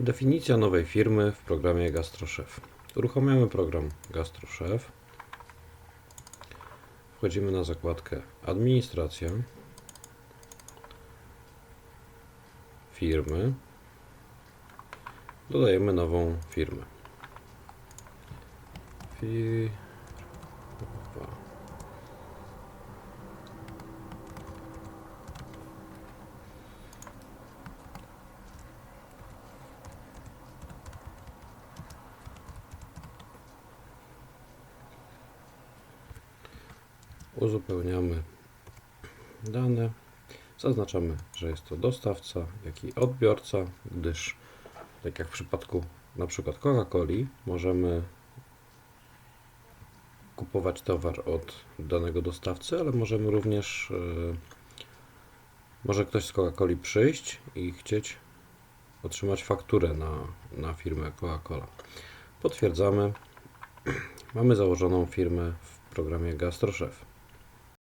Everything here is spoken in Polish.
Definicja nowej firmy w programie GastroChef. Uruchamiamy program GastroChef. Wchodzimy na zakładkę Administracja. Firmy. Dodajemy nową firmę. Firma. Uzupełniamy dane. Zaznaczamy, że jest to dostawca, jak i odbiorca, gdyż tak jak w przypadku na przykład Coca-Coli możemy kupować towar od danego dostawcy, ale możemy również e, może ktoś z Coca-Coli przyjść i chcieć otrzymać fakturę na, na firmę Coca-Cola. Potwierdzamy. Mamy założoną firmę w programie GastroChef.